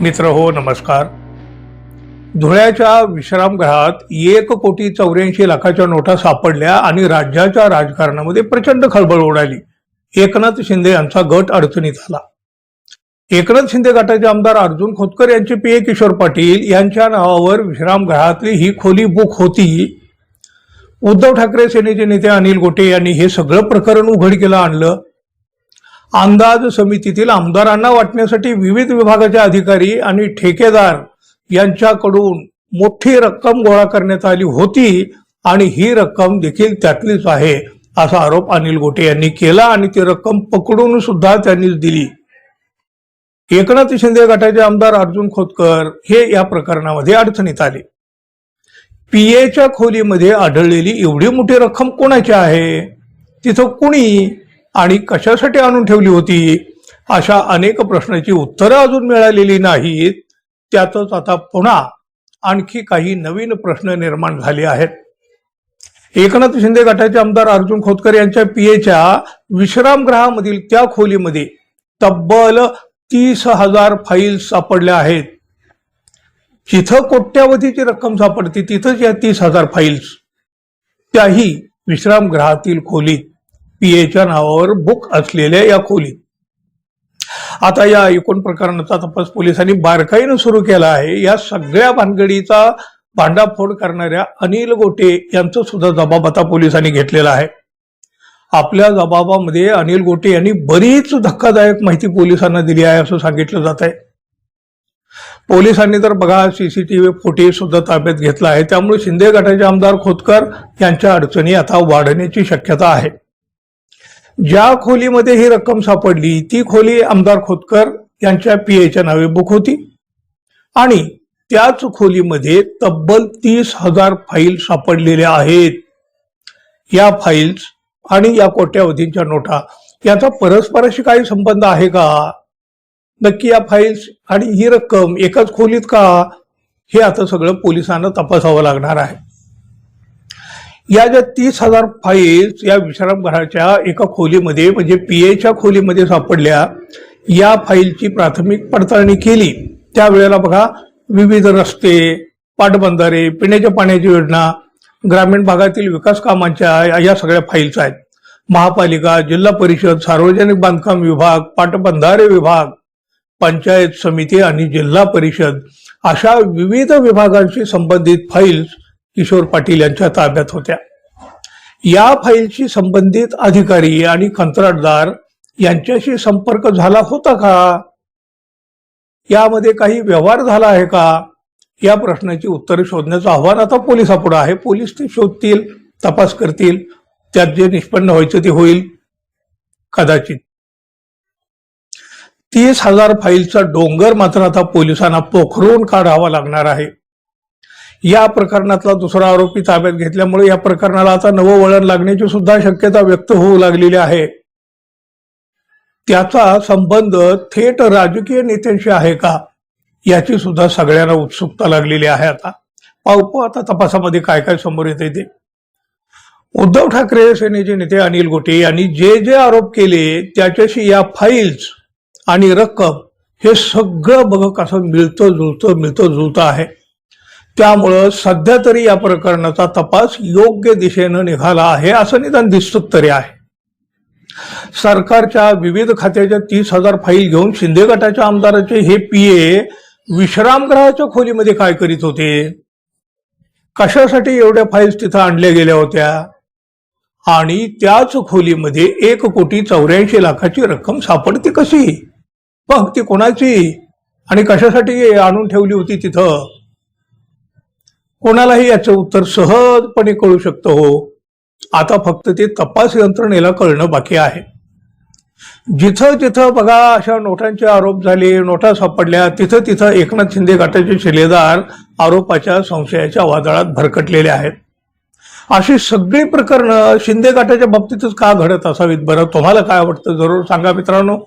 मित्र हो नमस्कार. धुळ्याच्या विश्रामगृहात एक कोटी चौऱ्याऐंशी लाखाच्या नोटा सापडल्या आणि राज्याच्या राजकारणामध्ये प्रचंड खळबळ उडाली. एकनाथ शिंदे यांचा गट अडचणीत आला. एकनाथ शिंदे गटाचे आमदार अर्जुन खोतकर यांचे पी. ए. किशोर पाटील यांच्या नावावर विश्रामगृहातली ही खोली बुक होती. उद्धव ठाकरे सेनेचे नेते अनिल गोटे यांनी हे सगळं प्रकरण उघडकीला आणलं. अंदाज समितीतील आमदारांना वाटण्यासाठी विविध विभागाचे अधिकारी आणि ठेकेदार यांच्याकडून मोठी रक्कम गोळा करण्यात आली होती आणि ही रक्कम देखील त्यातलीच आहे असा आरोप अनिल गोटे यांनी केला आणि ती रक्कम पकडून सुद्धा त्यांनीच दिली. एकनाथ शिंदे गटाचे आमदार अर्जुन खोतकर हे या प्रकरणामध्ये अडचणीत आले. पीएच्या खोलीमध्ये आढळलेली एवढी मोठी रक्कम कोणाची आहे? तिथं कुणी आणि कशासाठी आणून ठेवली होती? अशा अनेक प्रश्नाची उत्तरं अजून मिळालेली नाहीत. त्यातच आता पुन्हा आणखी काही नवीन प्रश्न निर्माण झाले आहेत. एकनाथ शिंदे गटाचे आमदार अर्जुन खोतकर यांच्या पीएच्या विश्रामगृहामधील त्या खोलीमध्ये तब्बल तीस हजार फाईल्स सापडल्या आहेत. जिथं कोट्यावधीची रक्कम सापडते तिथंच या तीस हजार फाईल्स त्याही विश्रामगृहातील खोलीत. पीएच्या नावावर बुक असलेल्या या खोलीत आता या एकूण प्रकरणाचा तपास पोलिसांनी बारकाईनं सुरू केला आहे. या सगळ्या भानगडीचा भांडाफोड करणाऱ्या अनिल गोटे यांचं सुद्धा जबाब आता पोलिसांनी घेतलेला आहे. आपल्या जबाबामध्ये अनिल गोटे यांनी बरीच धक्कादायक माहिती पोलिसांना दिली आहे असं सांगितलं जात आहे. पोलिसांनी तर बघा सीसीटीव्ही फुटेज सुद्धा ताब्यात घेतला आहे. त्यामुळे शिंदे गटाचे आमदार खोतकर यांच्या अडचणी आता वाढण्याची शक्यता आहे. ज्या खोलीमध्ये ही रक्कम सापडली ती खोली आमदार खोतकर यांच्या पीएच्या नावे बुक होती. आणि त्याच खोलीमध्ये तब्बल तीस हजार फाईल सापडलेल्या आहेत. या फाईल्स आणि या कोट्यावधींच्या नोटा याचा परस्पराशी काही संबंध आहे का? नक्की या फाईल्स आणि ही रक्कम एकाच खोलीत का? हे आता सगळं पोलिसांना तपासावं लागणार आहे. या ज्या तीस हजार फाईल्स या विश्रामगृहाच्या एका खोलीमध्ये म्हणजे पी एच्या खोलीमध्ये सापडल्या या फाईलची प्राथमिक पडताळणी केली. त्यावेळेला बघा विविध रस्ते पाटबंधारे पिण्याच्या पाण्याची योजना ग्रामीण भागातील विकास कामांच्या या सगळ्या फाईल्स आहेत. महापालिका जिल्हा परिषद सार्वजनिक बांधकाम विभाग पाटबंधारे विभाग पंचायत समिती आणि जिल्हा परिषद अशा विविध विभागांशी संबंधित फाईल्स किशोर पाटील यांच्या ताब्यात होत्या. या फाईलशी संबंधित अधिकारी आणि कंत्राटदार यांच्याशी संपर्क झाला होता का? यामध्ये काही व्यवहार झाला आहे का? या प्रश्नाची उत्तरे शोधण्याचं आव्हान आता पोलिसापुढे आहे. पोलीस ते शोधतील तपास करतील. त्यात जे निष्पन्न व्हायचं ते होईल. कदाचित. तीस हजार फाईलचा डोंगर मात्र आता पोलिसांना पोखरून काढावा लागणार आहे. या प्रकरणातला दुसरा आरोपी ताब्यात घेतल्यामुळे या प्रकरणाला आता नवं वळण लागण्याची सुद्धा शक्यता व्यक्त होऊ लागलेली आहे. त्याचा संबंध थेट राजकीय नेत्यांशी आहे का? याची सुद्धा सगळ्यांना उत्सुकता लागलेली आहे आता. पाहू आता तपासामध्ये काय काय समोर येते ते. उद्धव ठाकरे सेनेचे नेते अनिल गोटे यांनी जे जे आरोप केले त्याच्याशी या फाईल्स आणि रक्कम हे सगळं बघ कसं मिळतं जुळतं मिळतं जुळतं आहे. त्यामुळं सध्या तरी या प्रकरणाचा तपास योग्य दिशेनं निघाला आहे असं निदान दिसत तरी आहे. सरकारच्या विविध खात्याच्या तीस हजार फाईल घेऊन शिंदे गटाच्या आमदाराचे हे पीए विश्रामगृहाच्या खोलीमध्ये काय करीत होते? कशासाठी एवढ्या फाईल्स तिथं आणल्या गेल्या होत्या? आणि त्याच खोलीमध्ये एक कोटी चौऱ्याऐंशी लाखाची रक्कम सापडते कशी? मग ती कोणाची? आणि कशासाठी आणून ठेवली होती तिथं? कोणालाही याचं उत्तर सहजपणे कळू शकतं हो. आता फक्त ते तपास यंत्रणेला कळणं बाकी आहे. जिथं जिथं बघा अशा नोटांचे आरोप झाले नोटा सापडल्या तिथं तिथं एकनाथ शिंदे गटाचे शिलेदार आरोपाच्या संशयाच्या वादळात भरकटलेले आहेत. अशी सगळी प्रकरणं शिंदे गटाच्या बाबतीतच का घडत असावीत बरं? तुम्हाला काय वाटतं जरूर सांगा मित्रांनो.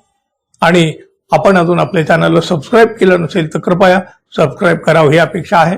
आणि आपण अजून आपल्या चॅनलला सबस्क्राईब केलं नसेल तर कृपया सबस्क्राईब करावं ही अपेक्षा आहे.